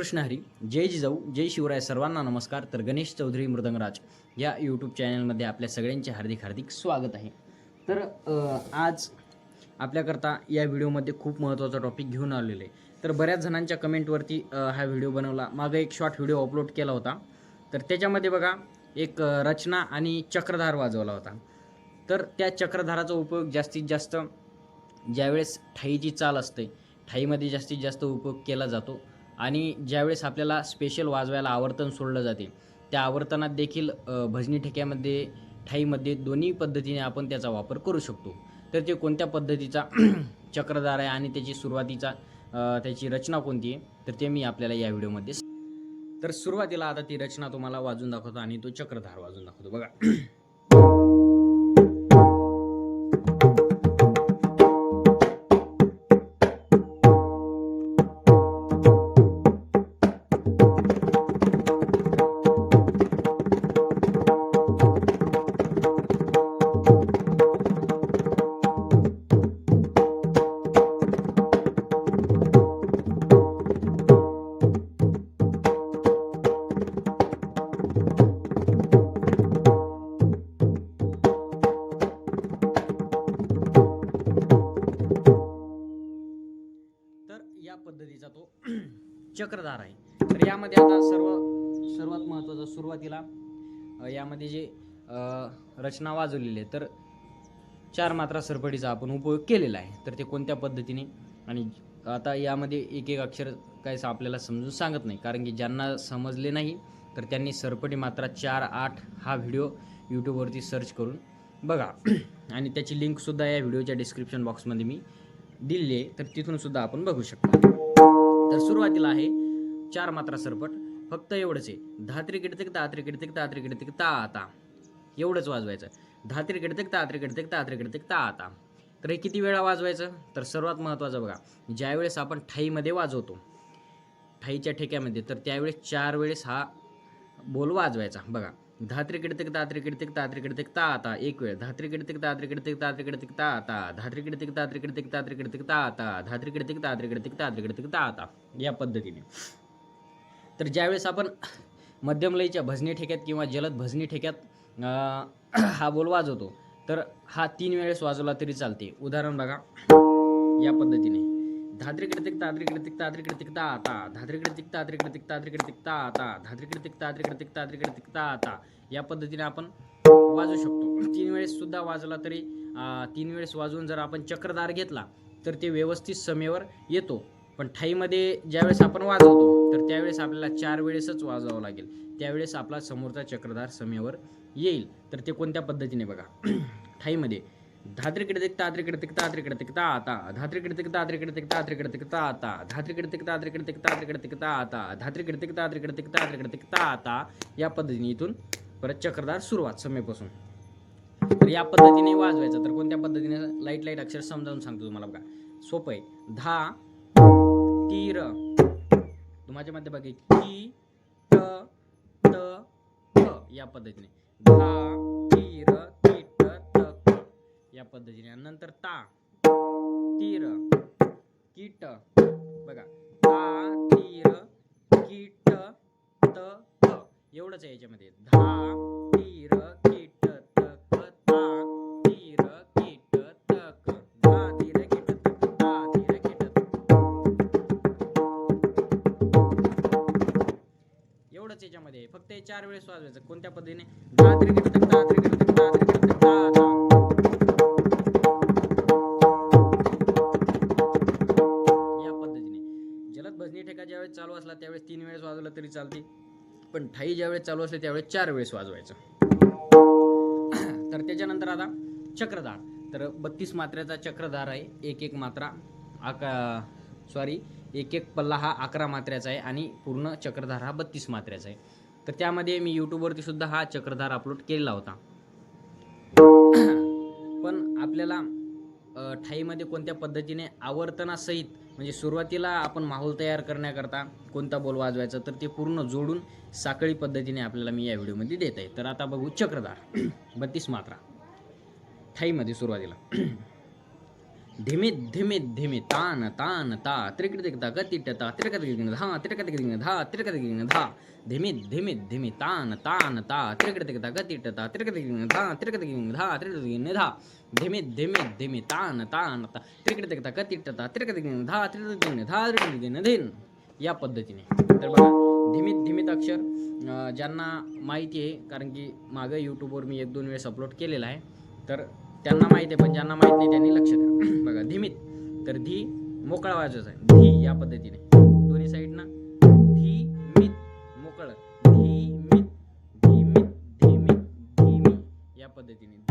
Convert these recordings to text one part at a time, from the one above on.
कृष्ण हरी जय जिजाऊ जय शिवराय सर्वांना नमस्कार. तर गणेश चौधरी मृदंगराज या यूट्यूब चॅनलमध्ये आपल्या सगळ्यांचे हार्दिक हार्दिक स्वागत आहे. तर आज आपल्याकरता या व्हिडिओमध्ये खूप महत्त्वाचा टॉपिक घेऊन आलेलो आहे. तर बऱ्याच जणांच्या कमेंटवरती हा व्हिडिओ बनवला. मागं एक शॉर्ट व्हिडिओ अपलोड केला होता. तर त्याच्यामध्ये बघा एक रचना आणि चक्रधार वाजवला होता. तर त्या चक्रधाराचा उपयोग जास्तीत जास्त ज्यावेळेस ठाईची चाल असते ठाईमध्ये जास्तीत जास्त उपयोग केला जातो. आणि ज्यावेळेस आपल्याला स्पेशल वाजवायला आवर्तन सोडलं जाते त्या आवर्तनात देखील भजनी ठेक्यामध्ये ठाईमध्ये दोन्ही पद्धतीने आपण त्याचा वापर करू शकतो. तर ते कोणत्या पद्धतीचा चक्रधार आहे आणि त्याची सुरुवातीचा त्याची रचना कोणती आहे तर ते मी आपल्याला या व्हिडिओमध्ये तर सुरुवातीला आता ती रचना तुम्हाला वाजून दाखवतो आणि तो चक्रधार वाजून दाखवतो. बघा. चक्रधार आहे. तर यामध्ये आता सर्व सर्वात महत्त्वाचं सुरुवातीला यामध्ये जे रचना वाजवलेली आहे तर चार मात्रा सरपडीचा आपण उपयोग केलेला आहे. तर ते कोणत्या पद्धतीने आणि आता यामध्ये एक एक अक्षर काय आपल्याला समजून सांगत नाही कारण की ज्यांना समजले नाही तर त्यांनी सरपटी मात्रा चार आठ हा व्हिडिओ यूट्यूबवरती सर्च करून बघा. आणि त्याची लिंकसुद्धा या व्हिडिओच्या डिस्क्रिप्शन बॉक्समध्ये मी दिली आहे तर तिथूनसुद्धा आपण बघू शकतो. तर सुरुवातीला आहे चार मात्रा सरपट फक्त एवढंच आहे. धात्री किडतिक तात्री किडतिक तात्री किडतिक ता आता. एवढंच वाजवायचं. धात्री किडतिक तात्री किडतिक तात्री किडतिक ता आता. तर हे किती वेळा वाजवायचं? तर सर्वात महत्त्वाचं बघा. ज्यावेळेस आपण ठाईमध्ये वाजवतो ठाईच्या ठेक्यामध्ये तर त्यावेळेस चार वेळेस हा बोल वाजवायचा. बघा. धात्री किडतिक तात्री ता आता एक वेळ. धात्री किडतिक तात्री किडतिक ता आता धात्री किडतिक तात्री किडतिक ता आता धात्री किडतिक तात्री ता आता या पद्धतीने. तर ज्यावेळेस आपण मध्यम लयीच्या भजनी ठेक्यात किंवा जलद भजनी ठेक्यात हा बोल वाजवतो तर हा तीन वेळेस वाजवला तरी चालते. उदाहरण बघा. या पद्धतीने. धाद्रीकडे तिकता आद्रीकडे तिकता आद्रीकडे तिकता आता. धाद्रीकडे तिकता आद्रीकडे तिकता आद्रीकडे तिकता आता. धाद्रीकडे तिकता आद्रीकडे तिकता आद्रीकडे तिकता आता. या पद्धतीने आपण वाजवू शकतो. तीन वेळेस सुद्धा वाजवला तरी तीन वेळेस वाजवून जर आपण चक्रधार घेतला तर ते व्यवस्थित समेवर येतो. पण ठाईमध्ये ज्यावेळेस आपण वाजवतो तर त्यावेळेस आपल्याला चार वेळेसच वाजवावं लागेल. त्यावेळेस आपला समोरचा चक्रधार समेवर येईल. तर ते कोणत्या पद्धतीने बघा? ठाईमध्ये धात्रीकडे तिक तात्रीकडे तिक तात्रीकडे तिक ता आता धात्रीकडे तिक तात्रीकडे तिक तात्रीकडे तिक ता आता धात्रीकडे तिक तात्रीकडे तिक आता धात्रीकडे तिक तात्रीकडे तिकता आता या पद्धतीने इथून परत चक्रदार सुरुवात समेपासून तर या पद्धतीने वाजवायचं तर कोणत्या पद्धतीने लाइट लाइट अक्षर समजावून सांगतो तुम्हाला बघा सोपं आहे धा तीर तुम्हाच्या मध्ये बघा की त त या पद्धतीने धा तीर या पद्धतीने. नंतर ता तीर कीट बघा. ता तीर कीट त एवढंच आहे याच्यामध्ये. धा तीर कीट तक ता. तीर कीट तक धा तीर कीट तक ता तीर कीट एवढंच याच्यामध्ये. फक्त हे चार वेळेस वाजवायचं. कोणत्या पद्धतीने? धा त्रिकीट तक धा त्रिकीट तक धा त्रिकीट तक धा धा. चालते. पण ठाई ज्यावेळेस चालू असले त्यावेळेस चार वेळेस वाजवायचं. तर त्याच्यानंतर आता चक्रधार. तर बत्तीस मात्र्याचा चक्रधार आहे एक एक मात्रा आका सॉरी एक एक पल्ला हा अकरा मात्र्याचा आहे आणि पूर्ण चक्रधार हा बत्तीस मात्र्याचा आहे. तर त्यामध्ये मी यूट्यूबवरती सुद्धा हा चक्रधार अपलोड केलेला होता. पण आपल्याला ठाईमध्ये कोणत्या पद्धतीने आवर्तनासहित म्हणजे सुरुवातीला आपण माहोल तयार करण्याकरता कोणता बोल वाजवायचा तर ते पूर्ण जोडून साखळी पद्धतीने आपल्याला मी या व्हिडिओमध्ये देत आहे. तर आता बघू चक्रधार बत्तीस मात्रा ठाईमध्ये सुरुवातीला. धिमित धिमित धिमी तान तान ता त्रिकट तिकता गतिट ता त्रिकट गिगन धा त्रिकट गिगन धा त्रिकट गिगन धा धिमित धिमित धिमी तान तान ता त्रिकट तिकता गतिट ता त्रिकट गिगन धा त्रिकट गिगन धा त्रिकट गिगन धा धिमित धिमित धिमी तान तान ता त्रिकट तिकता गतिट ता त्रिकट गिगन धा त्रिकट गिगन धा त्रिकट गिगन धिन। या पद्धतीने. तर बघा धिमीत धिमीत अक्षर अं, ज्यांना माहिती आहे कारण की मागं यूट्यूबवर मी एक दोन वेळेस अपलोड केलेला आहे. तर त्यांना माहिती आहे पण ज्यांना माहीत नाही त्यांनी लक्ष द्या. बघा धीमीत तर धी मोकळा वाजायचा आहे. धी या पद्धतीने. दोन्ही साईडना. धी मित मोकळ. धीमित धीमित धीमित धीमी या पद्धतीने.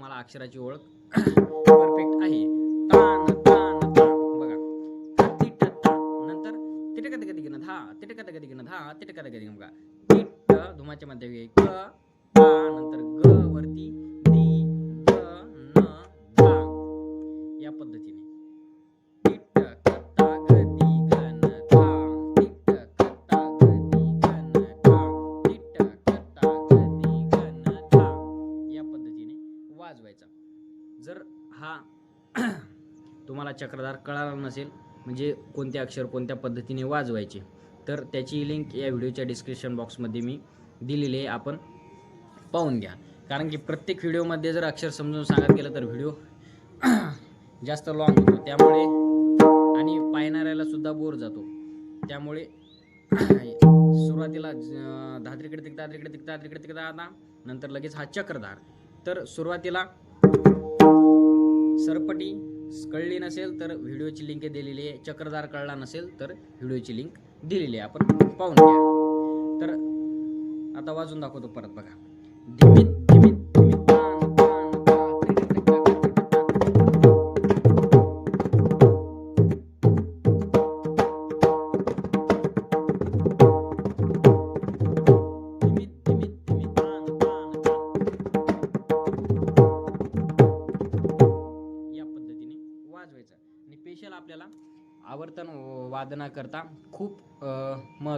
तुम्हाला अक्षराची ओळख परफेक्ट आहे. तान तान तान बघा. तिट टता नंतर तिटक गती घेणं. धा. तिटक गती घेणं. धा. तिटक गती घेणं. बघा. तिट धुमाच्या मध्ये क नंतर ग वरती. चक्रधार कळाला नसेल म्हणजे कोणते अक्षर कोणत्या पद्धतीने वाजवायचे तर त्याची लिंक या व्हिडिओच्या डिस्क्रिप्शन बॉक्समध्ये मी दिलेली आहे. आपण पाहून घ्या. कारण की प्रत्येक व्हिडिओमध्ये जर अक्षर समजून सांगत गेलं तर व्हिडिओ जास्त लॉंग होतो. त्यामुळे आणि पाहणाऱ्याला सुद्धा बोर जातो. त्यामुळे सुरुवातीला धात्रीकडे तिकता तिकडे तिकता तिकडे तिकता आता नंतर लगेच हा चक्रधार. तर सुरुवातीला सरपटी कळली नसेल तर व्हिडिओची लिंक दिलेली आहे. चक्रधार कळला नसेल तर व्हिडिओची लिंक दिलेली आहे. आपण पाहून घ्या. तर आता वाजून दाखवतो परत बघा. धीमीत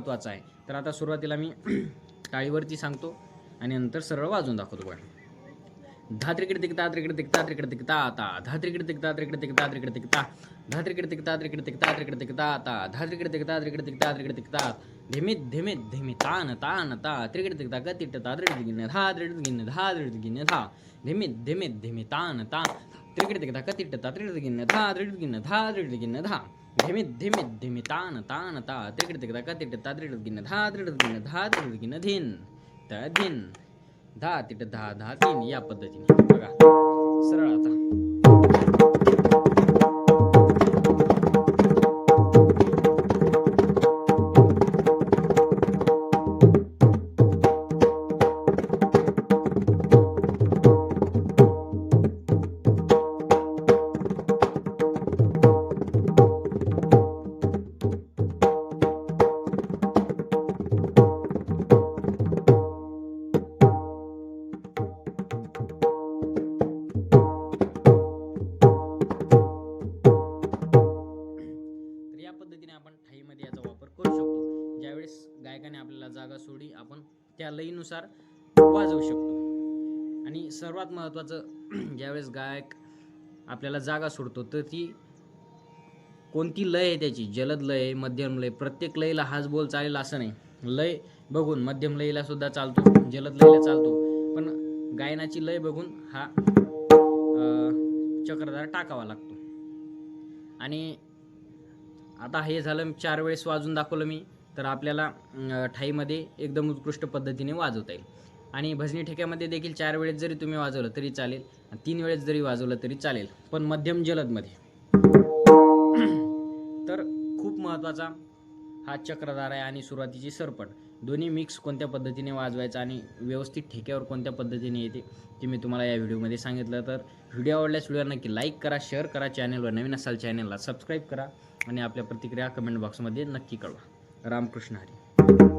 महत्त्वाचं आहे तर आता सुरुवातीला मी टाळीवरती सांगतो आणि नंतर सरळ वाजवून दाखवतो पण धा त्रिकड तिकता त्रिकड तिकता त्रिकड तिकता आता धा त्रिकड तिकता त्रिकड तिकता त्रिकड तिकता धा त्रिकड तिकता त्रिकड तिकता त्रिकड तिकता आता धा त्रिकड तिकता त्रिकड तिकता त्रिकड तिकता धीमीत धीमीत धीमी तान तान ता त्रिकड तिकता गतिट ता त्रिकड गिन्न धा त्रिकड गिन्न धा त्रिकड गिन्न धा धीमीत धीमीत धीमी तान ता त्रिकड तिकता गतिट ता त्रिकड गिन्न धा त्रिकड गिन्न धा त्रिकड गिन्न धा धीमीत धीमीत धीमी तान तान ता त्रिकड तिकता गतिट ता त्रिकड गिन्न धा त्रिकड गिन्न धा त्रिकड गिन्न धिन त धिन. दहा तिथं धा दहा तीन या पद्धतीने. बघा. सरळ आता. वाजवू शकतो. आणि सर्वात महत्त्वाचं ज्यावेळेस गायक आपल्याला जागा सोडतो तर ती कोणती लय आहे त्याची? जलद लय मध्यम लय प्रत्येक लयला हाच बोल चालेल असं नाही. लय बघून मध्यम लयला सुद्धा चालतो जलद लयला चालतो. पण गायनाची लय बघून हा चक्रधार टाकावा लागतो. आणि आता हे झालं चार वेळेस वाजून दाखवलं मी तर आपल्याला ठाईमध्ये एकदम उत्कृष्ट पद्धतीने वाजवता येईल. आणि भजनी ठेक्यामध्ये देखील चार वेळेस जरी तुम्ही वाजवलं तरी चालेल आणि तीन वेळेस जरी वाजवलं तरी चालेल. पण मध्यम जलदमध्ये. तर खूप महत्त्वाचा हा चक्रधार आहे आणि सुरुवातीची सरपट दोन्ही मिक्स कोणत्या पद्धतीने वाजवायचा आणि व्यवस्थित ठेक्यावर कोणत्या पद्धतीने येते ते मी तुम्हाला या व्हिडिओमध्ये सांगितलं. तर व्हिडिओ आवडल्यास व्हिडिओ नक्की लाईक करा शेअर करा चॅनलवर नवीन असाल चॅनलला सबस्क्राईब करा आणि आपल्या प्रतिक्रिया कमेंट बॉक्समध्ये नक्की कळवा. रामकृष्ण हरी.